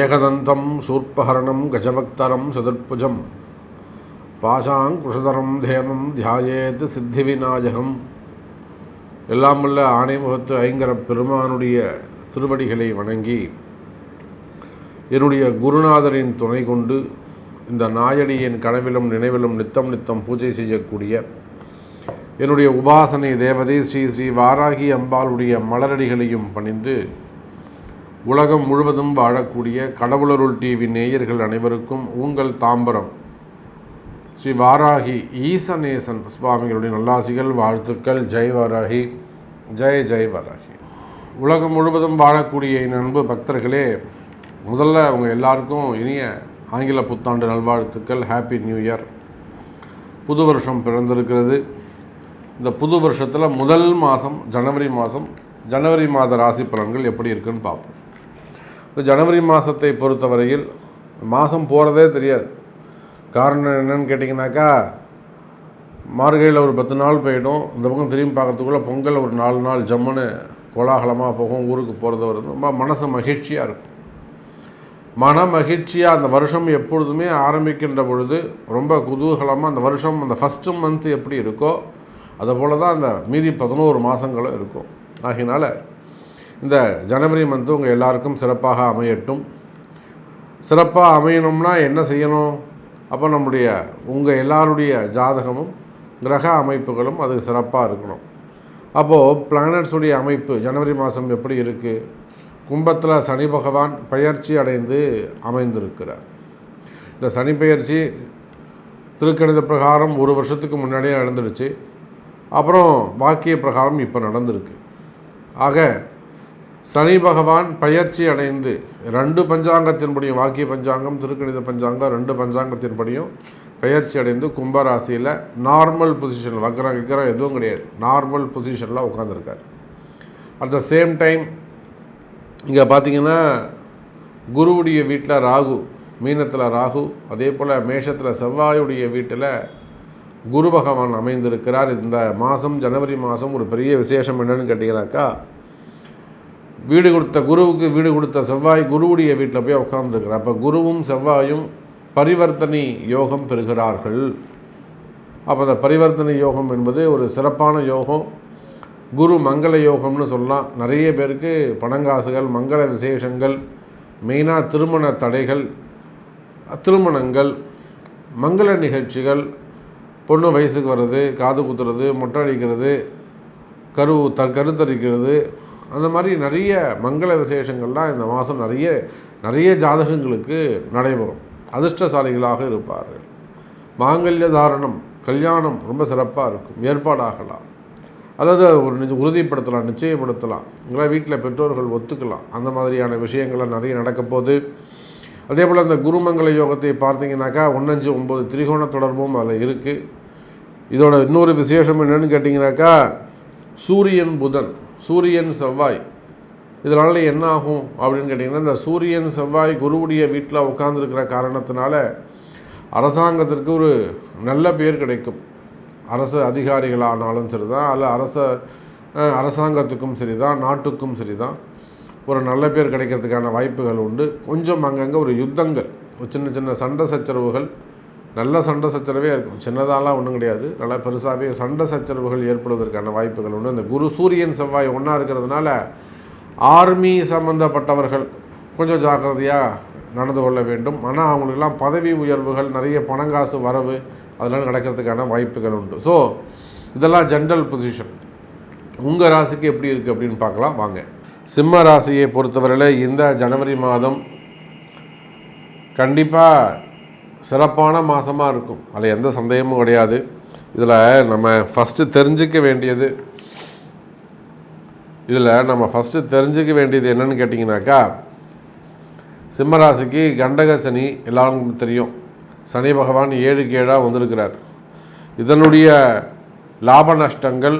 ஏகதந்தம் சூர்பஹரணம் கஜபக்தரம் சதுர்புஜம். பாசாங்குஷதரம் தேமம் தியாயேத் சித்தி விநாயகம் எல்லாம் உள்ள ஆணைமுகத்து ஐங்கர பெருமானுடைய திருவடிகளை வணங்கி என்னுடைய குருநாதரின் துணை கொண்டு இந்த நாயடியின் கனவிலும் நினைவிலும் நித்தம் நித்தம் பூஜை செய்யக்கூடிய என்னுடைய உபாசனை தேவதை ஸ்ரீ ஸ்ரீ வாராகி அம்பாளுடைய மலரடிகளையும் பணிந்து உலகம் முழுவதும் வாழக்கூடிய கடவுளருள் டிவி நேயர்கள் அனைவருக்கும் உங்கள் தாம்பரம். ஸ்ரீ வாராகி ஈசநேசன் சுவாமிகளுடைய நல்லாசிகள் வாழ்த்துக்கள். ஜெய் வாராகி ஜெய் ஜெய் வாராகி. உலகம் முழுவதும் வாழக்கூடிய என் அன்பு பக்தர்களே முதல்ல அவங்க எல்லாருக்கும் இனிய ஆங்கில புத்தாண்டு நல்வாழ்த்துக்கள். ஹாப்பி நியூ இயர் புது வருஷம் பிறந்திருக்கிறது. இந்த புது வருஷத்தில் முதல் மாதம் ஜனவரி மாதம் ஜனவரி மாத ராசி பலன்கள் எப்படி இருக்குன்னு பார்ப்போம். இந்த ஜனவரி மாதத்தை பொறுத்தவரையில் மாதம் போகிறதே தெரியாது. காரணம் என்னன்னு கேட்டிங்கனாக்கா மார்கழியில் ஒரு பத்து நாள் போயிடும். இந்த பக்கம் திரும்பி பார்க்கறதுக்குள்ளே பொங்கல் ஒரு நாலு நாள் ஜம்முன்னு கோலாகலமாக போகும் ஊருக்கு போகிறது வருது ரொம்ப மனசு மகிழ்ச்சியாக இருக்கும். மன மகிழ்ச்சியாக அந்த வருஷம் எப்பொழுதுமே ஆரம்பிக்கின்ற பொழுது ரொம்ப குதூகலமாக அந்த வருஷம் அந்த ஃபஸ்ட்டு மந்த்து எப்படி இருக்கோ அதை போல தான் அந்த மீதி பதினோரு மாதங்களும் இருக்கும். ஆகினால இந்த ஜனவரி மந்த்து உங்கள் எல்லாருக்கும் சிறப்பாக அமையட்டும். சிறப்பாக அமையணும்னா என்ன செய்யணும்? அப்போ நம்முடைய உங்கள் எல்லாருடைய ஜாதகமும் கிரக அமைப்புகளும் அது சிறப்பாக இருக்கணும். அப்போது பிளானட்ஸுடைய அமைப்பு ஜனவரி மாதம் எப்படி இருக்குது கும்பத்தில் சனி பகவான் பயிற்சி அடைந்து அமைந்திருக்கிறார். இந்த சனி பயிற்சி திருக்கணித பிரகாரம் ஒரு வருஷத்துக்கு முன்னாடியே நடந்துடுச்சு அப்புறம் வாக்கிய பிரகாரம் இப்போ நடந்திருக்கு. ஆக சனி பகவான் பயிற்சி அடைந்து ரெண்டு பஞ்சாங்கத்தின்படியும் வாக்கிய பஞ்சாங்கம் திருக்கணித பஞ்சாங்கம் ரெண்டு பஞ்சாங்கத்தின்படியும் பயிற்சி அடைந்து கும்பராசியில் நார்மல் பொசிஷன் வக்கரம் கிக்கரம் எதுவும் கிடையாது. நார்மல் பொசிஷனில் உட்காந்துருக்கார் அட் த சேம் டைம் இங்கே பார்த்தீங்கன்னா குருவுடைய வீட்டில் ராகு மீனத்தில் ராகு அதே போல் மேஷத்தில் செவ்வாயுடைய வீட்டில் குரு பகவான் அமைந்திருக்கிறார். இந்த மாதம் ஜனவரி மாதம் ஒரு பெரிய விசேஷம் என்னன்னு கேட்டிங்கனாக்கா வீடு கொடுத்த குருவுக்கு வீடு கொடுத்த செவ்வாய் குருவுடைய வீட்டில் போய் உட்காந்துருக்கிறார் அப்போ குருவும் செவ்வாயும் பரிவர்த்தனை யோகம் பெறுகிறார்கள். அப்போ அந்த பரிவர்த்தனை யோகம் என்பது ஒரு சிறப்பான யோகம். குரு மங்கள யோகம்னு சொல்லலாம். நிறைய பேருக்கு பணங்காசுகள் மங்கள விசேஷங்கள் மெயினாக திருமண தடைகள் திருமணங்கள் மங்கள நிகழ்ச்சிகள் பொண்ணு வயசுக்கு வர்றது காது குத்துறது மொட்டை அடிக்கிறது கரு த கருத்தரிக்கிறது அந்த மாதிரி நிறைய மங்கள விசேஷங்கள்லாம் இந்த மாதம் நிறைய நிறைய ஜாதகங்களுக்கு நடைபெறும். அதிர்ஷ்டசாலிகளாக இருப்பார்கள். மாங்கல்ய தாரணம் கல்யாணம் ரொம்ப சிறப்பாக இருக்கும். ஏற்பாடாகலாம். அல்லது ஒரு நிஜ உறுதிப்படுத்தலாம் நிச்சயப்படுத்தலாம். உங்களால் வீட்டில் பெற்றோர்கள் ஒத்துக்கலாம். அந்த மாதிரியான விஷயங்கள்லாம் நிறைய நடக்க போகுது. அதே போல் அந்த குருமங்கல யோகத்தை பார்த்தீங்கன்னாக்கா ஒன்றஞ்சு ஒம்பது திரிகோண தொடர்பும் அதில் இருக்குது இதோட இன்னொரு விசேஷம் என்னென்னு கேட்டிங்கனாக்கா சூரியன் புதன். சூரியன் செவ்வாய். இதனால் என்ன ஆகும் அப்படின்னு கேட்டிங்கன்னா இந்த சூரியன் செவ்வாய் குருவுடைய வீட்டில் உட்காந்துருக்கிற காரணத்தினால அரசாங்கத்திற்கு ஒரு நல்ல பேர் கிடைக்கும். அரசு அதிகாரிகளானாலும் சரி தான் அல்ல அரச அரசாங்கத்துக்கும் சரி தான் நாட்டுக்கும் சரி தான் ஒரு நல்ல பேர் கிடைக்கிறதுக்கான வாய்ப்புகள் உண்டு. கொஞ்சம் அங்கங்கே ஒரு யுத்தங்கள் ஒரு சின்ன சின்ன சண்டை சச்சரவுகள் நல்ல சண்டை சச்சரவே இருக்கும். சின்னதாலாம் ஒன்றும் கிடையாது. நல்லா பெருசாகவே சண்டை சச்சரவுகள் ஏற்படுவதற்கான வாய்ப்புகள் உண்டு. இந்த குரு சூரியன் செவ்வாய் ஒன்றா இருக்கிறதுனால ஆர்மி சம்மந்தப்பட்டவர்கள் கொஞ்சம் ஜாக்கிரதையாக நடந்து கொள்ள வேண்டும். ஆனால் அவங்களுக்கெல்லாம் பதவி உயர்வுகள் நிறைய பணங்காசு வரவு அதெல்லாம் நடக்கிறதுக்கான வாய்ப்புகள் உண்டு. ஸோ இதெல்லாம் ஜென்ரல் பொசிஷன் உங்கள் ராசிக்கு எப்படி இருக்குது அப்படின்னு பார்க்கலாம். வாங்க. சிம்ம ராசியை பொறுத்தவரையில் இந்த ஜனவரி மாதம் கண்டிப்பாக சிறப்பான மாதமாக இருக்கும். அதில் எந்த சந்தேகமும் கிடையாது. இதில் நம்ம ஃபஸ்ட்டு தெரிஞ்சிக்க வேண்டியது இதில் நம்ம ஃபஸ்ட்டு தெரிஞ்சிக்க வேண்டியது என்னென்னு கேட்டிங்கனாக்கா சிம்மராசிக்கு கண்டக சனி எல்லாருக்கும் தெரியும். சனி பகவான் ஏழு கேழாக வந்திருக்கிறார். இதனுடைய லாப நஷ்டங்கள்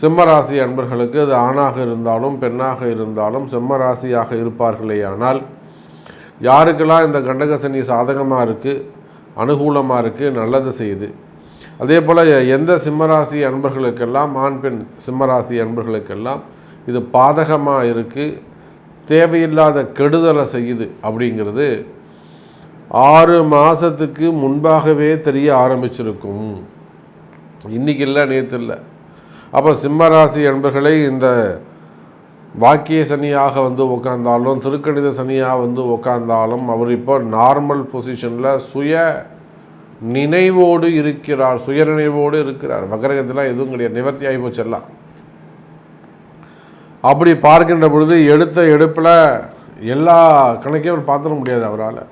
சிம்மராசி அன்பர்களுக்கு அது ஆணாக இருந்தாலும் பெண்ணாக இருந்தாலும் சிம்மராசியாக இருப்பார்களேயானால் யாருக்கெல்லாம் இந்த கண்டகசனி சாதகமாக இருக்குது அனுகூலமாக இருக்குது நல்லது செய்யுது. அதே போல் எந்த சிம்மராசி அன்பர்களுக்கெல்லாம் ஆண் பெண் சிம்மராசி அன்பர்களுக்கெல்லாம் இது பாதகமாக இருக்குது தேவையில்லாத கெடுதலை செய்யுது அப்படிங்கிறது ஆறு மாதத்துக்கு முன்பாகவே தெரிய ஆரம்பிச்சிருக்கும். இன்றைக்கி இல்லை நேற்று இல்லை. அப்போ சிம்மராசி என்பர்களை இந்த வாக்கிய சனியாக வந்து உக்காந்தாலும் திருக்கணித சனியாக வந்து உட்காந்தாலும் அவர் இப்போ நார்மல் பொசிஷனில் சுய நினைவோடு இருக்கிறார் சுய நினைவோடு இருக்கிறார். வக்கரகத்தில் எதுவும் கிடையாது. நிவர்த்தி ஆகி போச்செல்லாம் அப்படி பார்க்கின்ற பொழுது எடுத்த எடுப்பில் எல்லா கணக்கையும் அவர் பார்த்துட முடியாது அவரால்.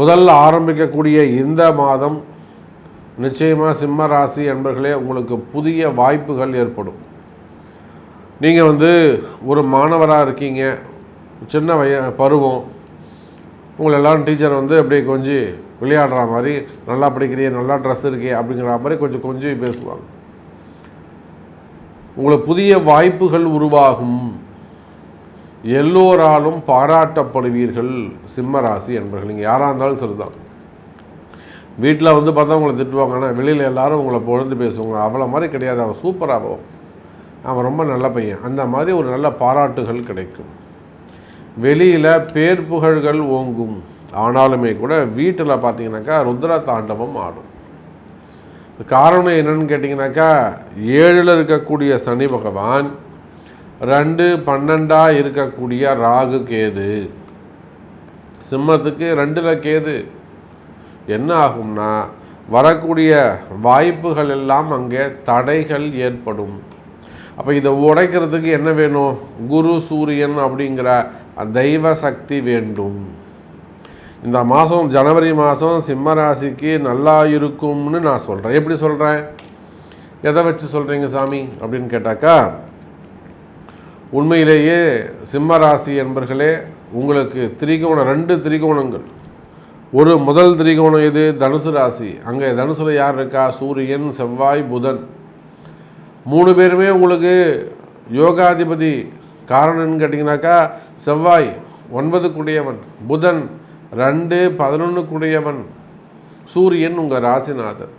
முதல்ல ஆரம்பிக்கக்கூடிய இந்த மாதம் நிச்சயமாக சிம்ம ராசி என்பர்களே உங்களுக்கு புதிய வாய்ப்புகள் ஏற்படும். நீங்கள் வந்து ஒரு மாணவராக இருக்கீங்க சின்ன வய பருவம் உங்களை எல்லாரும் டீச்சர் வந்து அப்படியே கொஞ்சம் விளையாடுற மாதிரி நல்லா படிக்கிறியே நல்லா ட்ரெஸ் இருக்கே அப்படிங்கிற மாதிரி கொஞ்சம் கொஞ்சம் பேசுவாங்க. உங்களை புதிய வாய்ப்புகள் உருவாகும். எல்லோராலும் பாராட்டப்படுவீர்கள் சிம்ம ராசி என்பர்கள். நீங்கள் யாராக இருந்தாலும் சரிதான். வீட்டில் வந்து பார்த்தா உங்களை திட்டுவாங்க ஆனால் வெளியில் எல்லாரும் உங்களை பொழுது பேசுவாங்க. அவ்வளோ மாதிரி கிடையாது. அவன் சூப்பராகவும் அவன் ரொம்ப நல்ல பையன். அந்த மாதிரி ஒரு நல்ல பாராட்டுகள் கிடைக்கும். வெளியில் பேர் புகழ்கள் ஓங்கும். ஆனாலுமே கூட வீட்டில் பார்த்தீங்கன்னாக்கா ருத்ர தாண்டவம் ஆடும். காரணம் என்னன்னு கேட்டிங்கனாக்கா ஏழில் இருக்கக்கூடிய சனி பகவான் ரெண்டு பன்னெண்டாக இருக்கக்கூடிய ராகு கேது. சிம்மத்துக்கு ரெண்டில் கேது. என்ன ஆகும்னா வரக்கூடிய வாய்ப்புகள் எல்லாம் அங்கே தடைகள் ஏற்படும். அப்போ இதை உடைக்கிறதுக்கு என்ன வேணும்? குரு சூரியன் அப்படிங்கிற தெய்வ சக்தி வேண்டும். இந்த மாதம் ஜனவரி மாதம் சிம்ம ராசிக்கு நல்லா இருக்கும்னு நான் சொல்கிறேன் எப்படி சொல்கிறேன் எதை வச்சு சொல்கிறீங்க சாமி? அப்படின்னு கேட்டாக்கா உண்மையிலேயே சிம்ம ராசி என்பர்களே உங்களுக்கு திரிகோணம் ரெண்டு திரிகோணங்கள். ஒரு முதல் திரிகோணம் எது? தனுசு ராசி. அங்கே தனுசுல யார் இருக்கா? சூரியன் செவ்வாய் புதன். மூணு பேருமே உங்களுக்கு யோகாதிபதி காரணம்னு கேட்டிங்கனாக்கா செவ்வாய் ஒன்பதுக்குடையவன் புதன் ரெண்டு பதினொன்றுக்குடையவன் சூரியன் உங்கள் ராசிநாதன்.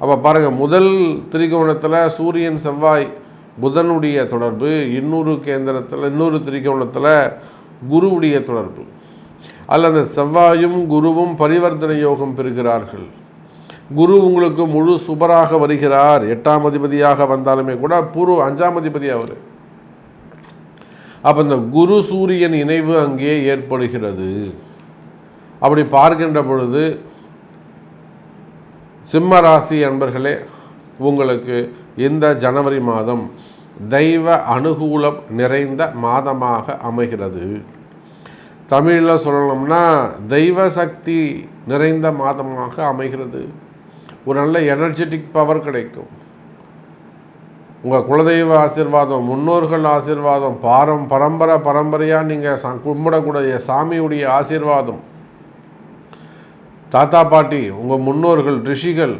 அப்போ பாருங்கள் முதல் திரிகோணத்தில் சூரியன் செவ்வாய் புதனுடைய தொடர்பு இன்னொரு கேந்திரத்தில் இன்னொரு திரிகோணத்தில் குருவுடைய தொடர்பு. அதில் அந்த செவ்வாயும் குருவும் பரிவர்த்தனை யோகம் பெறுகிறார்கள். குரு உங்களுக்கு முழு சுபராக வருகிறார். எட்டாம் அதிபதியாக வந்தாலுமே கூட பூர்வ அஞ்சாம் அதிபதி அவர். அப்போ இந்த குரு சூரியன் இணைவு அங்கே ஏற்படுகிறது. அப்படி பார்க்கின்ற பொழுது சிம்ம ராசி அன்பர்களே உங்களுக்கு இந்த ஜனவரி மாதம் தெய்வ அனுகூலம் நிறைந்த மாதமாக அமைகிறது. தமிழில் சொல்லணும்னா தெய்வ சக்தி நிறைந்த மாதமாக அமைகிறது. ஒரு நல்ல எனர்ஜெட்டிக் பவர் கிடைக்கும். உங்கள் குலதெய்வ ஆசிர்வாதம் முன்னோர்கள் ஆசிர்வாதம் பாரம் பரம்பரை பரம்பரையாக நீங்கள் கும்பிடக்கூடிய சாமியுடைய ஆசிர்வாதம். தாத்தா பாட்டி உங்கள் முன்னோர்கள் ரிஷிகள்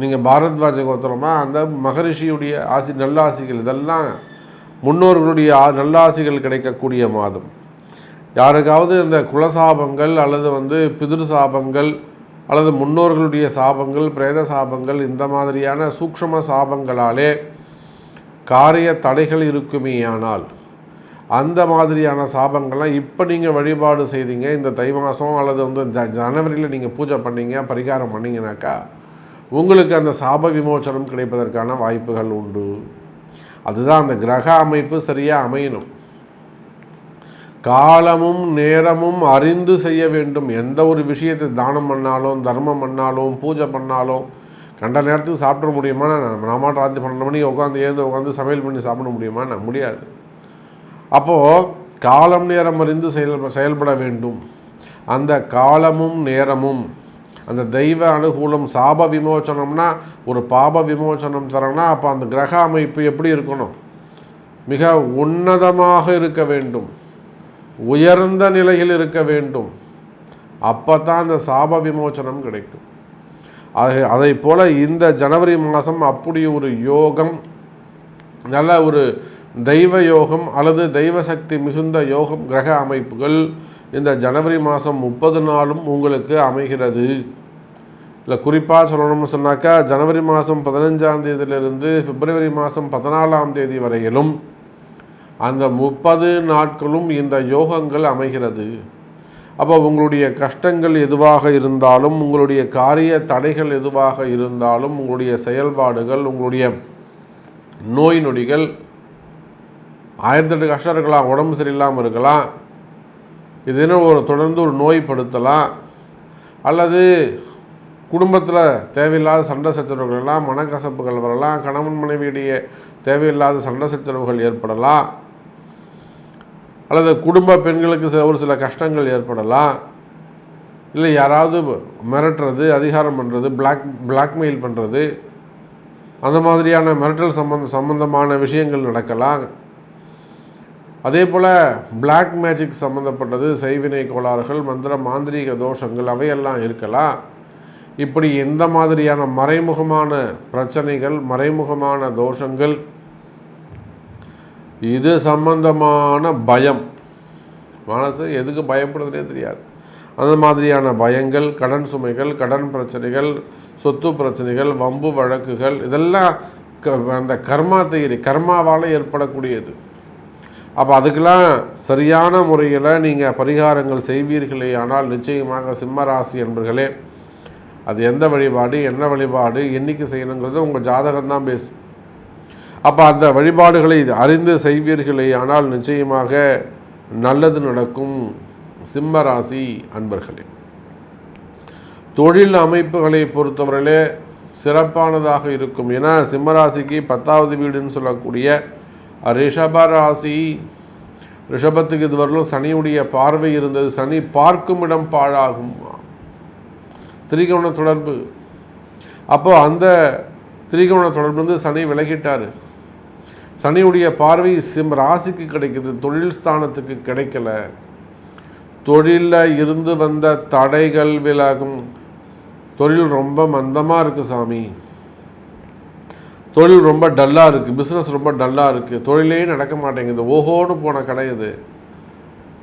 நீங்கள் பாரத்வாஜ கோத்திரமா அந்த மகரிஷியுடைய ஆசி நல்லாசிகள் இதெல்லாம் முன்னோர்களுடைய நல்லாசிகள் கிடைக்கக்கூடிய மாதம். யாருக்காவது இந்த குலசாபங்கள் அல்லது வந்து பிதிரு சாபங்கள் அல்லது முன்னோர்களுடைய சாபங்கள் பிரேத சாபங்கள் இந்த மாதிரியான சூக்ஷம சாபங்களாலே காரிய தடைகள் இருக்குமேயானால் அந்த மாதிரியான சாபங்கள்லாம் இப்போ நீங்கள் வழிபாடு செய்தீங்க இந்த தை மாதம் அல்லது வந்து ஜ ஜனவரியில் நீங்கள் பூஜை பண்ணீங்க பரிகாரம் பண்ணிங்கனாக்கா உங்களுக்கு அந்த சாப விமோச்சனம் கிடைப்பதற்கான வாய்ப்புகள் உண்டு. அதுதான் அந்த கிரக அமைப்பு சரியாக அமையணும். காலமும் நேரமும் அறிந்து செய்ய வேண்டும். எந்த ஒரு விஷயத்தை தானம் பண்ணாலும் தர்மம் பண்ணாலும் பூஜை பண்ணாலும் கண்ட நேரத்துக்கு சாப்பிட முடியுமா? நான் ராத்திரி பன்னெண்டு மணிக்கு உட்காந்து ஏந்து உட்காந்து சமையல் பண்ணி சாப்பிட முடியுமா? நான் முடியாது. அப்போது காலம் நேரம் அறிந்து செயல் செயல்பட வேண்டும். அந்த காலமும் நேரமும் அந்த தெய்வ அனுகூலம் சாப விமோச்சனம்னா ஒரு பாப விமோச்சனம் தரனா அப்போ அந்த கிரக அமைப்பு எப்படி இருக்கணும்? மிக உன்னதமாக இருக்க வேண்டும். உயர்ந்த நிலையில் இருக்க வேண்டும். அப்போ தான் அந்த சாப விமோச்சனம் கிடைக்கும். அது அதை போல் இந்த ஜனவரி மாதம் அப்படி ஒரு யோகம் நல்ல ஒரு தெய்வ யோகம் அல்லது தெய்வ சக்தி மிகுந்த யோகம் கிரக அமைப்புகள் இந்த ஜனவரி மாதம் முப்பது நாளும் உங்களுக்கு அமைகிறது. இல்லை குறிப்பாக சொல்லணும்னு சொன்னாக்கா ஜனவரி மாதம் பதினஞ்சாம் தேதியிலிருந்து பிப்ரவரி மாதம் பதினாலாம் தேதி வரையிலும் அந்த முப்பது நாட்களும் இந்த யோகங்கள் அமைகிறது. அப்போ உங்களுடைய கஷ்டங்கள் எதுவாக இருந்தாலும் உங்களுடைய காரிய தடைகள் எதுவாக இருந்தாலும் உங்களுடைய செயல்பாடுகள் உங்களுடைய நோய் நொடிகள் ஆயிரத்தெட்டு கஷ்டம் இருக்கலாம் உடம்பு சரியில்லாமல் இருக்கலாம் இது என்ன ஒரு தொடர்ந்து ஒரு நோய்படுத்தலாம் அல்லது குடும்பத்தில் தேவையில்லாத சண்டை சச்சரவுகள் எல்லாம் மனக்கசப்புகள் வரலாம் கணவன் மனைவியுடைய தேவையில்லாத சண்டை சச்சரவுகள் ஏற்படலாம் அல்லது குடும்ப பெண்களுக்கு ஒரு சில கஷ்டங்கள் ஏற்படலாம். இல்லை யாராவது மிரட்டுறது அதிகாரம் பண்ணுறது பிளாக் பிளாக்மெயில் பண்ணுறது அந்த மாதிரியான மிரட்டல் சம்பந்த சம்பந்தமான விஷயங்கள் நடக்கலாம். அதே போல் பிளாக் மேஜிக் சம்மந்தப்பட்டது செய்வினை கோளாறுகள் மந்திர மாந்திரீக தோஷங்கள் அவையெல்லாம் இருக்கலாம். இப்படி எந்த மாதிரியான மறைமுகமான பிரச்சனைகள் மறைமுகமான தோஷங்கள் இது சம்பந்தமான பயம். மனசு எதுக்கு பயப்படுதுனே தெரியாது. அந்த மாதிரியான பயங்கள் கடன் சுமைகள் கடன் பிரச்சனைகள் சொத்து பிரச்சனைகள் வம்பு வழக்குகள் இதெல்லாம் க அந்த கர்மா தயிரி கர்மாவால் ஏற்படக்கூடியது. அப்போ அதுக்கெல்லாம் சரியான முறையில் நீங்கள் பரிகாரங்கள் செய்வீர்களே ஆனால் நிச்சயமாக சிம்மராசி என்பர்களே அது எந்த வழிபாடு என்ன வழிபாடு என்றைக்கு செய்யணுங்கிறது உங்கள் ஜாதகம் தான் பேசும். அப்போ அந்த வழிபாடுகளை அறிந்து செய்வீர்களே ஆனால் நிச்சயமாக நல்லது நடக்கும் சிம்ம ராசி அன்பர்களே. தொழில் அமைப்புகளை பொறுத்தவரையிலே சிறப்பானதாக இருக்கும். ஏன்னா சிம்மராசிக்கு பத்தாவது வீடுன்னு சொல்லக்கூடிய ரிஷப ராசி ரிஷபத்துக்கு இதுவரையிலும் சனியுடைய பார்வை இருந்தது. சனி பார்க்கும் இடம் பாழாகும். திரிகோண தொடர்பு. அப்போது அந்த திரிகோண தொடர்பு வந்து சனி விலகிட்டார். சனியுடைய பார்வை சிம் ராசிக்கு கிடைக்குது தொழில் ஸ்தானத்துக்கு கிடைக்கல. தொழிலில் இருந்து வந்த தடைகள் விலகும். தொழில் ரொம்ப மந்தமாக இருக்குது சாமி. தொழில் ரொம்ப டல்லாக இருக்குது பிஸ்னஸ் ரொம்ப டல்லாக இருக்குது தொழிலே நடக்க மாட்டேங்குது ஓஹோன்னு போன கடை இது.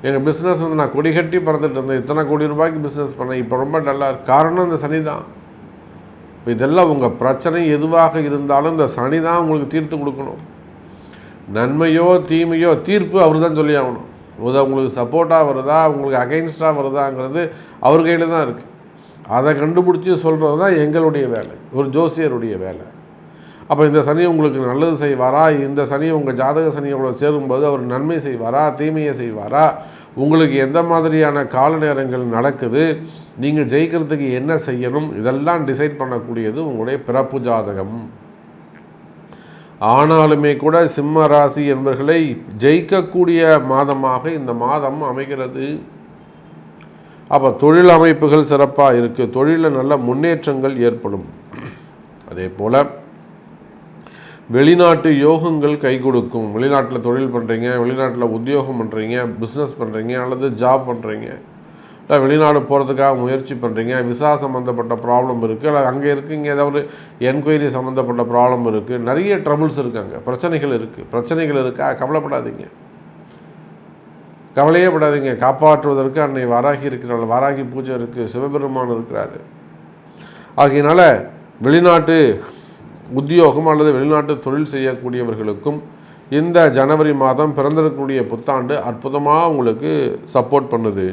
எங்கள் பிஸ்னஸ் வந்து நான் கொடி கட்டி பறந்துட்டு இருந்தேன் இத்தனை கோடி ரூபாய்க்கு பிஸ்னஸ் பண்ணேன் இப்போ ரொம்ப டல்லாக இருக்குது காரணம் இந்த சனி தான். இப்போ இதெல்லாம் உங்கள் பிரச்சனை எதுவாக இருந்தாலும் இந்த சனி தான் உங்களுக்கு தீர்த்து கொடுக்கணும். நன்மையோ தீமையோ தீர்ப்பு அவர் தான் சொல்லி ஆகணும். உதா உங்களுக்கு சப்போர்ட்டாக வருதா உங்களுக்கு அகைன்ஸ்டாக வருதாங்கிறது அவர் கையில் தான் இருக்குது அதை கண்டுபிடிச்சி சொல்கிறது தான் எங்களுடைய வேலை ஒரு ஜோசியருடைய வேலை. அப்போ இந்த சனி உங்களுக்கு நல்லது செய்வாரா? இந்த சனி உங்கள் ஜாதக சனியோட சேரும்போது அவர் நன்மை செய்வாரா தீமையை செய்வாரா? உங்களுக்கு எந்த மாதிரியான கால நேரங்கள் நடக்குது? நீங்கள் ஜெயிக்கிறதுக்கு என்ன செய்யணும்? இதெல்லாம் டிசைட் பண்ணக்கூடியது உங்களுடைய பிறப்பு ஜாதகம். ஆனாலுமே கூட சிம்ம ராசி என்பர்களை ஜெயிக்கக்கூடிய மாதமாக இந்த மாதம் அமைகிறது. அப்போ தொழில் அமைப்புகள் சிறப்பாக இருக்குது தொழிலில் நல்ல முன்னேற்றங்கள் ஏற்படும். அதே போல் வெளிநாட்டு யோகங்கள் கை கொடுக்கும். வெளிநாட்டில் தொழில் பண்ணுறீங்க வெளிநாட்டில் உத்தியோகம் பண்ணுறீங்க பிஸ்னஸ் பண்ணுறீங்க அல்லது ஜாப் பண்ணுறீங்க இல்லை வெளிநாடு போகிறதுக்காக முயற்சி பண்ணுறீங்க விசா சம்மந்தப்பட்ட ப்ராப்ளம் இருக்குது இல்லை அங்கே இங்கே ஏதாவது என்கொயரி சம்மந்தப்பட்ட ப்ராப்ளம் இருக்குது நிறைய ட்ரபுள்ஸ் இருக்காங்க பிரச்சனைகள் இருக்குது பிரச்சனைகள் இருக்கா? கவலைப்படாதீங்க. கவலையே படாதீங்க. காப்பாற்றுவதற்கு அன்னை வாராகி இருக்கிறாள். வாராகி பூஜை இருக்குது சிவபெருமான் இருக்கிறாரு. ஆகையினால வெளிநாட்டு உத்தியோகம் அல்லது வெளிநாட்டு தொழில் செய்யக்கூடியவர்களுக்கும் இந்த ஜனவரி மாதம் பிறந்திருக்கக்கூடிய புத்தாண்டு அற்புதமாக உங்களுக்கு சப்போர்ட் பண்ணுது.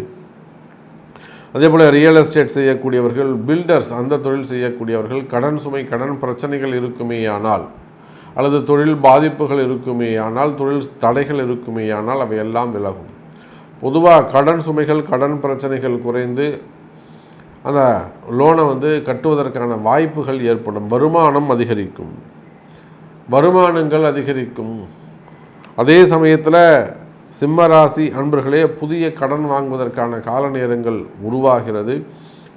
அதே போல் ரியல் எஸ்டேட் செய்யக்கூடியவர்கள் பில்டர்ஸ் அந்த தொழில் செய்யக்கூடியவர்கள் கடன் சுமை கடன் பிரச்சனைகள் இருக்குமேயானால் அல்லது தொழில் பாதிப்புகள் இருக்குமேயானால் தொழில் தடைகள் இருக்குமேயானால் அவையெல்லாம் விலகும். பொதுவாக கடன் சுமைகள் கடன் பிரச்சனைகள் குறைந்து அந்த லோனை வந்து கட்டுவதற்கான வாய்ப்புகள் ஏற்படும். வருமானம் அதிகரிக்கும். வருமானங்கள் அதிகரிக்கும். அதே சமயத்தில் சிம்மராசி அன்பர்களே புதிய கடன் வாங்குவதற்கான கால நேரங்கள் உருவாகிறது.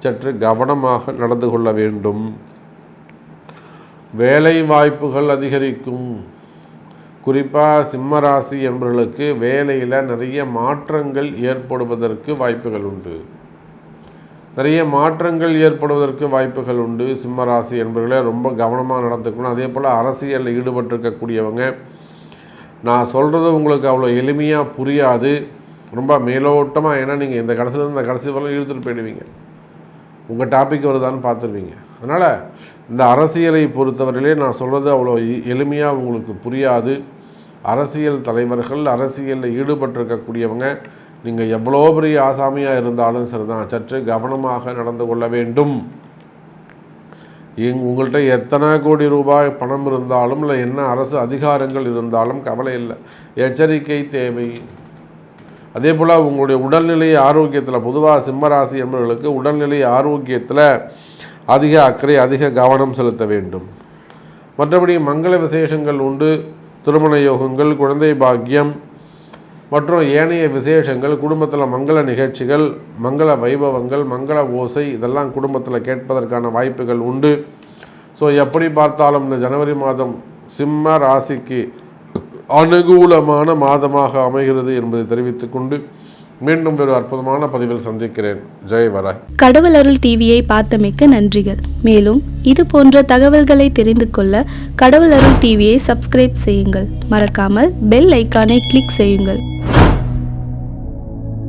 சற்று கவனமாக நடந்து கொள்ள வேண்டும். வேலை வாய்ப்புகள் அதிகரிக்கும். குறிப்பாக சிம்மராசி என்பவர்களுக்கு வேலையில் நிறைய மாற்றங்கள் ஏற்படுவதற்கு வாய்ப்புகள் உண்டு. நிறைய மாற்றங்கள் ஏற்படுவதற்கு வாய்ப்புகள் உண்டு. சிம்மராசி என்பவர்களே ரொம்ப கவனமாக நடந்துக்கணும். அதே போல் அரசியலில் ஈடுபட்டிருக்கக்கூடியவங்க நான் சொல்கிறது உங்களுக்கு அவ்வளோ எளிமையாக புரியாது. ரொம்ப மேலோட்டமாக ஏன்னா நீங்கள் இந்த கடைசியிலேருந்து இந்த கடைசி வரலாம் இழுத்துட்டு போயிடுவீங்க. உங்கள் டாபிக் வருதான்னு பார்த்துருவீங்க. அதனால் இந்த அரசியலை பொறுத்தவரையிலே நான் சொல்கிறது அவ்வளோ எளிமையாக உங்களுக்கு புரியாது. அரசியல் தலைவர்கள் அரசியலில் ஈடுபட்டிருக்கக்கூடியவங்க நீங்கள் எவ்வளோ பெரிய ஆசாமியாக இருந்தாலும் சரிதான். சற்று கவனமாக நடந்து கொள்ள வேண்டும். எங் உங்கள்கிட்ட எத்தனை கோடி ரூபாய் பணம் இருந்தாலும் இல்லை என்ன அரசு அதிகாரங்கள் இருந்தாலும் கவலை இல்லை. எச்சரிக்கை தேவை. அதே போல் உங்களுடைய உடல்நிலை ஆரோக்கியத்தில் பொதுவாக சிம்மராசி என்பவர்களுக்கு உடல்நிலை ஆரோக்கியத்தில் அதிக அக்கறை அதிக கவனம் செலுத்த வேண்டும். மற்றபடி மங்கள விசேஷங்கள் உண்டு திருமண யோகங்கள் குழந்தை பாக்கியம் மற்றும் ஏனைய விசேஷங்கள் குடும்பத்தில் மங்கள நிகழ்ச்சிகள் மங்கள வைபவங்கள் மங்கள ஓசை இதெல்லாம் குடும்பத்தில் கேட்பதற்கான வாய்ப்புகள் உண்டு. ஸோ எப்படி பார்த்தாலும் இந்த ஜனவரி மாதம் சிம்ம ராசிக்கு அனுகூலமான மாதமாக அமைகிறது என்பதை தெரிவித்துக்கொண்டு மீண்டும் ஒரு அற்புதமான பதிவில் சந்திக்கிறேன். ஜெய் வராய். கடவுள் அருள் டிவியை பார்த்தமைக்க நன்றிகள். மேலும் இது போன்ற தகவல்களை தெரிந்து கொள்ள கடவுள் அருள் டிவியை சப்ஸ்கிரைப் செய்யுங்கள். மறக்காமல் பெல் ஐக்கானை கிளிக் செய்யுங்கள்.